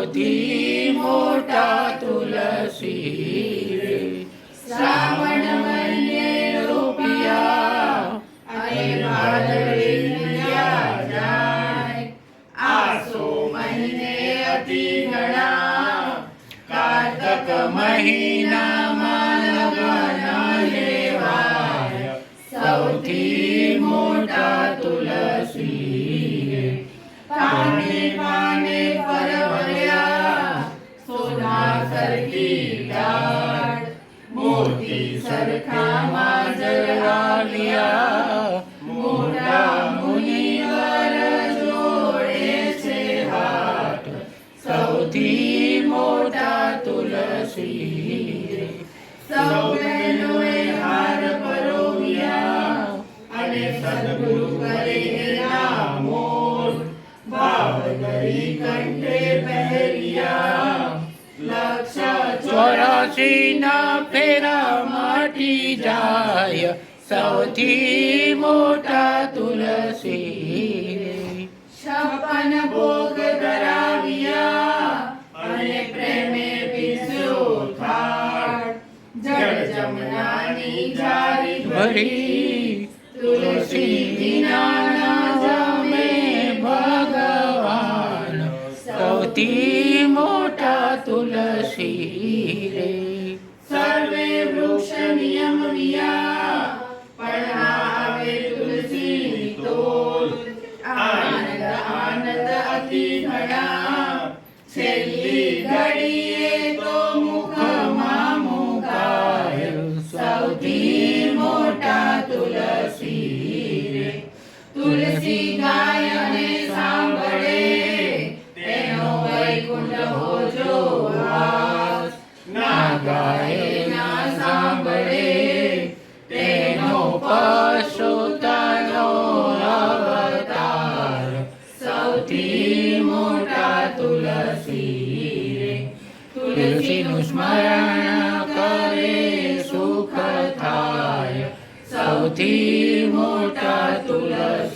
સૌથી મોટા તુલસી. રે શ્રાવણ મહિને રૂપિયા અને ભાદરવિયા જાય. આસો મહિને અતિ ઘણા. કારતક મહિનામાં લગન લેવાય. સૌથી મોટા તુલસી. રે પાને પરવળ્યા સોના સરખી ડાળ મોતી સરખા માજરવાલિયા મોટા મુનિવર જોડે છે હાથ સૌથી મોટા તુલસી રે સૌ બહેનોએ હાર પરોવ્યા અને સદગુરુ કરે એના મોર ભાવ ધરી કંઠે પહેર્યા લક્ષ ના ફેરા માટી જાય. સૌથી મોટા તુલસી. છપ્પન ભોગ ધરાવ્યા અને પ્રેમે પીસ્યો થાળ. જળ જમનાની જારી ભરી. તુલસી વિના ના જમે ભગવાન. સૌથી અતિ ઘણા છેલ્લી ઘડીએ તો મુખમાં મુકાય સૌથી મોટા તુલસી રે તુલસી ગાય અને સાંભળે તેનો વૈકુંઠ હોજો ના ગાય ના સાંભળે તેનો પશુતાનો તુલસીનું સ્મરણ કરે સુખ થાય સૌથી મોટા તુલસી